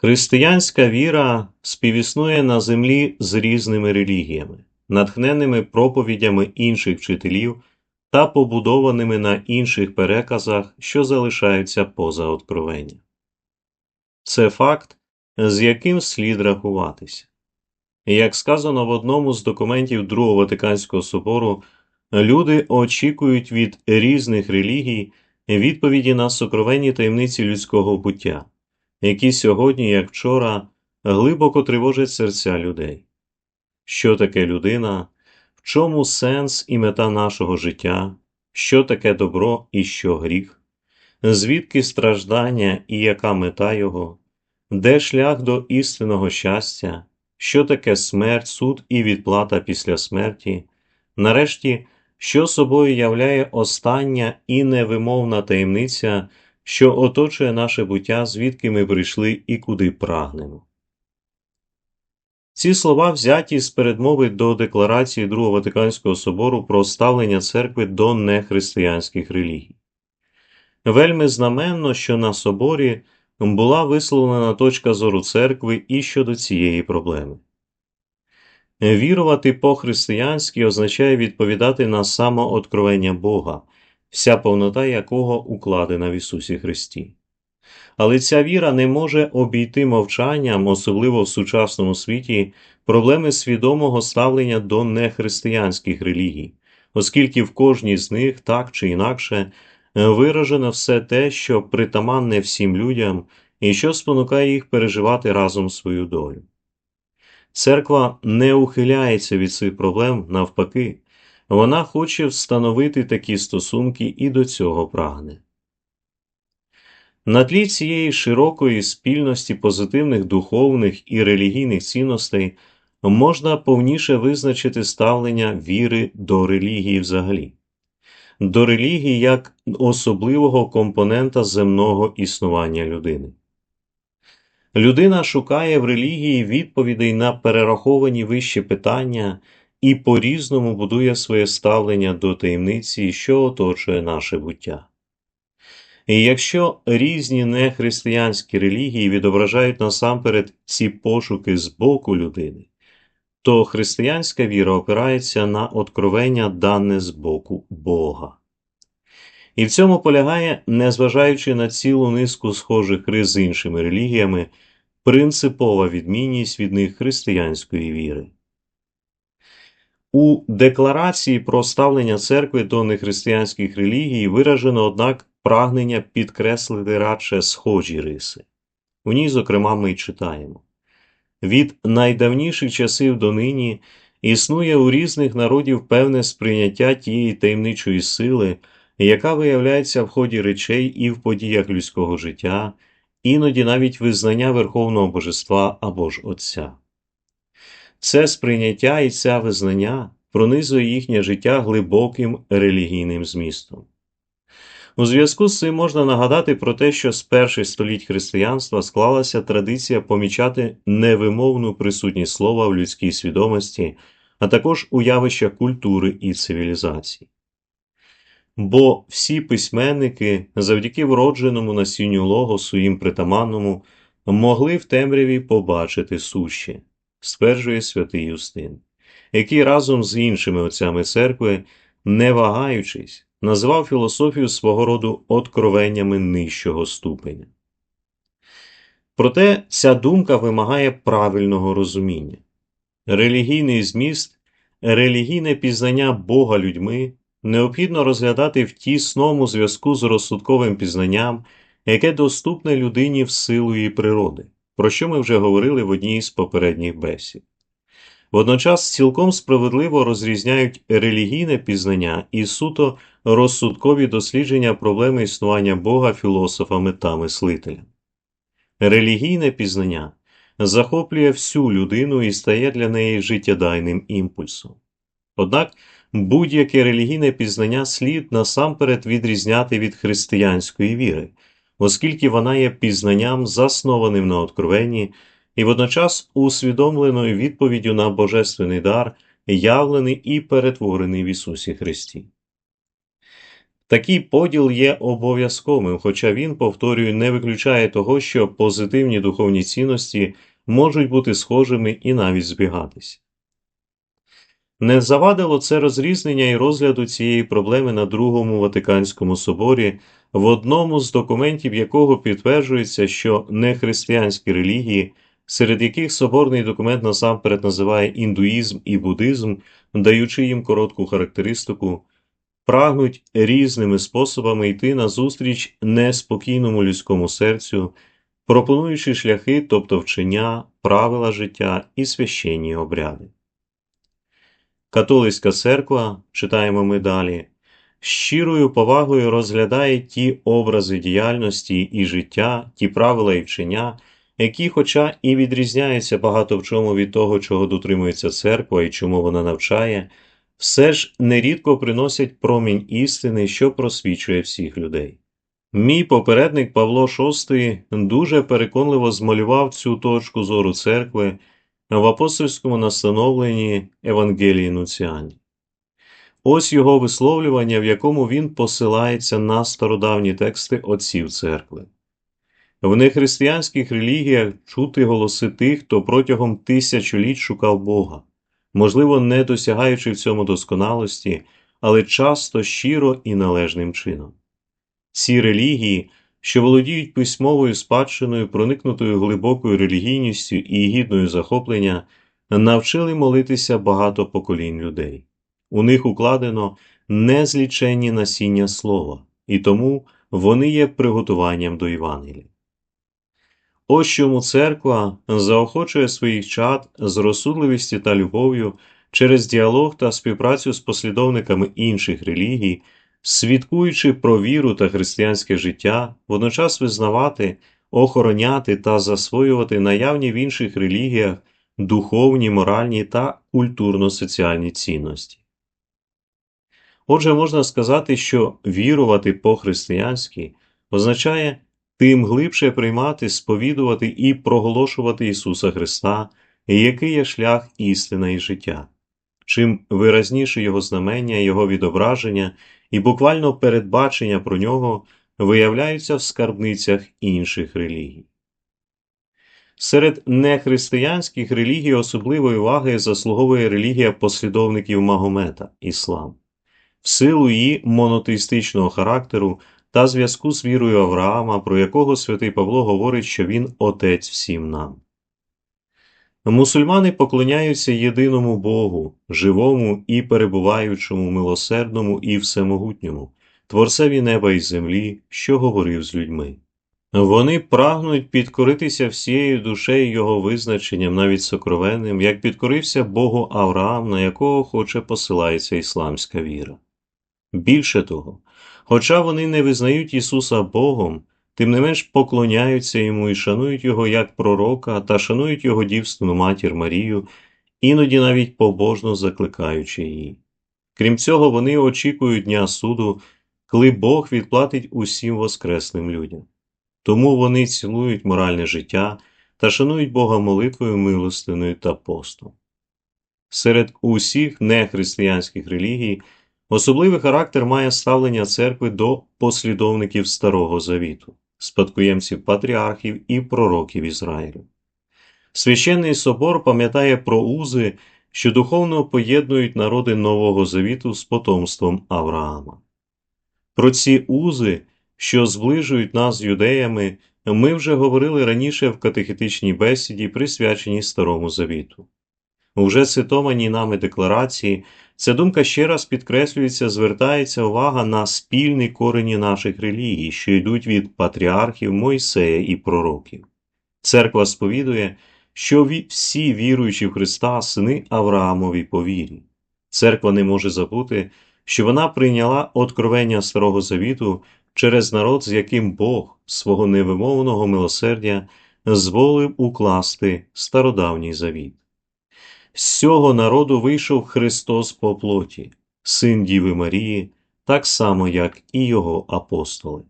Християнська віра співіснує на землі з різними релігіями, натхненними проповідями інших вчителів та побудованими на інших переказах, що залишаються поза откровенням. Це факт, з яким слід рахуватися. Як сказано в одному з документів Другого Ватиканського собору, люди очікують від різних релігій відповіді на сокровенні таємниці людського буття, які сьогодні, як вчора, глибоко тривожать серця людей. Що таке людина, в чому сенс і мета нашого життя, що таке добро і що гріх, звідки страждання і яка мета його, де шлях до істинного щастя, що таке смерть, суд і відплата після смерті, нарешті, що собою являє остання і невимовна таємниця, що оточує наше буття, звідки ми прийшли і куди прагнемо. Ці слова взяті з передмови до Декларації Другого Ватиканського собору про ставлення церкви до нехристиянських релігій. Вельми знаменно, що на соборі була висловлена точка зору церкви і щодо цієї проблеми. Вірувати по-християнськи означає відповідати на самооткровення Бога, вся повнота якого укладена в Ісусі Христі. Але ця віра не може обійти мовчанням, особливо в сучасному світі, проблеми свідомого ставлення до нехристиянських релігій, оскільки в кожній з них так чи інакше виражено все те, що притаманне всім людям і що спонукає їх переживати разом свою долю. Церква не ухиляється від цих проблем навпаки, вона хоче встановити такі стосунки і до цього прагне. На тлі цієї широкої спільності позитивних духовних і релігійних цінностей можна повніше визначити ставлення віри до релігії взагалі, до релігії як особливого компонента земного існування людини. Людина шукає в релігії відповідей на перераховані вищі питання і по різному будує своє ставлення до таємниці, що оточує наше буття. І якщо різні нехристиянські релігії відображають насамперед ці пошуки з боку людини, то християнська віра опирається на откровення дане з боку Бога. І в цьому полягає, незважаючи на цілу низку схожих рис з іншими релігіями, принципова відмінність від них християнської віри. У декларації про ставлення церкви до нехристиянських релігій виражено, однак, прагнення підкреслити радше схожі риси. У ній, зокрема, ми читаємо від найдавніших часів до нині існує у різних народів певне сприйняття тієї таємничої сили, яка виявляється в ході речей і в подіях людського життя, іноді навіть визнання Верховного Божества або ж Отця. Це сприйняття і ця визнання пронизує їхнє життя глибоким релігійним змістом. У зв'язку з цим можна нагадати про те, що з перших століть християнства склалася традиція помічати невимовну присутність слова в людській свідомості, а також у явищах культури і цивілізації. Бо всі письменники завдяки вродженому насінню логосу їм притаманному могли в темряві побачити суще, стверджує святий Юстин, який разом з іншими отцями церкви, не вагаючись, назвав філософію свого роду откровеннями нижчого ступеня. Проте ця думка вимагає правильного розуміння. Релігійний зміст, релігійне пізнання Бога людьми необхідно розглядати в тісному зв'язку з розсудковим пізнанням, яке доступне людині в силу її природи, про що ми вже говорили в одній з попередніх бесід. Водночас цілком справедливо розрізняють релігійне пізнання і суто розсудкові дослідження проблеми існування Бога філософами та мислителями. Релігійне пізнання захоплює всю людину і стає для неї життєдайним імпульсом. Однак будь-яке релігійне пізнання слід насамперед відрізняти від християнської віри, оскільки вона є пізнанням, заснованим на откровенні і водночас усвідомленою відповіддю на Божественний дар, явлений і перетворений в Ісусі Христі. Такий поділ є обов'язковим, хоча він, повторюю, не виключає того, що позитивні духовні цінності можуть бути схожими і навіть збігатись. Не завадило це розрізнення і розгляду цієї проблеми на Другому Ватиканському соборі, в одному з документів якого підтверджується, що нехристиянські релігії, серед яких соборний документ насамперед називає індуїзм і буддизм, даючи їм коротку характеристику, прагнуть різними способами йти назустріч неспокійному людському серцю, пропонуючи шляхи, тобто вчення, правила життя і священні обряди. Католицька церква, читаємо ми далі, щирою повагою розглядає ті образи діяльності і життя, ті правила і вчення, які, хоча і відрізняються багато в чому від того, чого дотримується церква і чому вона навчає, все ж нерідко приносять промінь істини, що просвічує всіх людей. Мій попередник Павло VI дуже переконливо змалював цю точку зору церкви в апостольському настановленні Евангелії Нуціані. Ось його висловлювання, в якому він посилається на стародавні тексти отців церкви. В нехристиянських релігіях чути голоси тих, хто протягом тисячоліть шукав Бога, можливо, не досягаючи в цьому досконалості, але часто щиро і належним чином. Ці релігії, що володіють письмовою спадщиною, проникнутою глибокою релігійністю і гідною захоплення, навчили молитися багато поколінь людей. У них укладено незліченні насіння слова, і тому вони є приготуванням до Євангелія. Ось чому церква заохочує своїх чад з розсудливістю та любов'ю через діалог та співпрацю з послідовниками інших релігій, свідкуючи про віру та християнське життя, водночас визнавати, охороняти та засвоювати наявні в інших релігіях духовні, моральні та культурно-соціальні цінності. Отже, можна сказати, що вірувати по-християнськи означає тим глибше приймати, сповідувати і проголошувати Ісуса Христа, який є шлях істина і життя. Чим виразніше Його знамення, Його відображення і буквально передбачення про нього виявляються в скарбницях інших релігій. Серед нехристиянських релігій особливої уваги заслуговує релігія послідовників Магомета Іслам, силу її монотеїстичного характеру та зв'язку з вірою Авраама, про якого святий Павло говорить, що він отець всім нам. Мусульмани поклоняються єдиному Богу, живому і перебуваючому, милосердному і всемогутньому, Творцеві неба і землі, що говорив з людьми. Вони прагнуть підкоритися всією душею його визначенням, навіть сокровенним, як підкорився Богу Авраам, на якого хоче посилається ісламська віра. Більше того, хоча вони не визнають Ісуса Богом, тим не менш поклоняються йому і шанують його як пророка та шанують його дівственну матір Марію, іноді навіть побожно закликаючи її. Крім цього, вони очікують Дня суду, коли Бог відплатить усім воскреслим людям. Тому вони цілують моральне життя та шанують Бога молитвою милостиною та постом. Серед усіх нехристиянських релігій особливий характер має ставлення церкви до послідовників Старого Завіту, спадкоємців патріархів і пророків Ізраїлю. Священний собор пам'ятає про узи, що духовно поєднують народи Нового Завіту з потомством Авраама. Про ці узи що зближують нас з юдеями, ми вже говорили раніше в катехетичній бесіді, присвяченій Старому Завіту. У вже цитованій нами декларації ця думка ще раз підкреслюється, звертається увага на спільні корені наших релігій, що йдуть від патріархів Мойсея і пророків. Церква сповідує, що всі віруючі в Христа сини Авраамові по вірі. Церква не може забути, що вона прийняла откровення Старого Завіту через народ, з яким Бог свого невимовного милосердя зволив укласти стародавній завіт. З цього народу вийшов Христос по плоті, син Діви Марії, так само, як і його апостоли.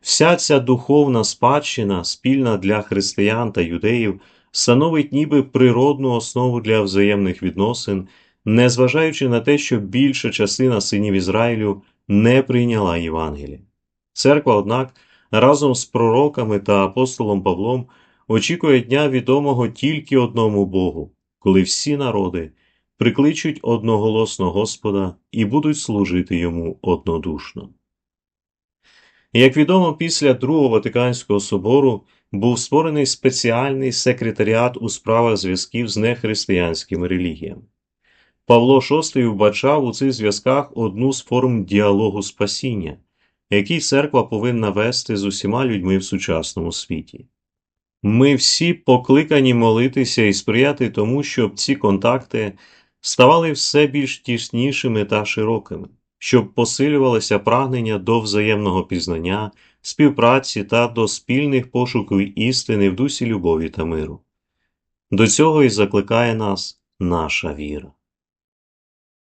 Вся ця духовна спадщина, спільна для християн та юдеїв, становить ніби природну основу для взаємних відносин, незважаючи на те, що більша частина синів Ізраїлю не прийняла Євангелія. Церква, однак, разом з пророками та апостолом Павлом очікує дня відомого тільки одному Богу, коли всі народи прикличуть одноголосно Господа і будуть служити йому однодушно. Як відомо, після Другого Ватиканського собору був створений спеціальний секретаріат у справах зв'язків з нехристиянськими релігіями. Павло VI вбачав у цих зв'язках одну з форм діалогу спасіння, який церква повинна вести з усіма людьми в сучасному світі. Ми всі покликані молитися і сприяти тому, щоб ці контакти ставали все більш тіснішими та широкими, щоб посилювалося прагнення до взаємного пізнання, співпраці та до спільних пошуків істини в дусі любові та миру. До цього і закликає нас наша віра.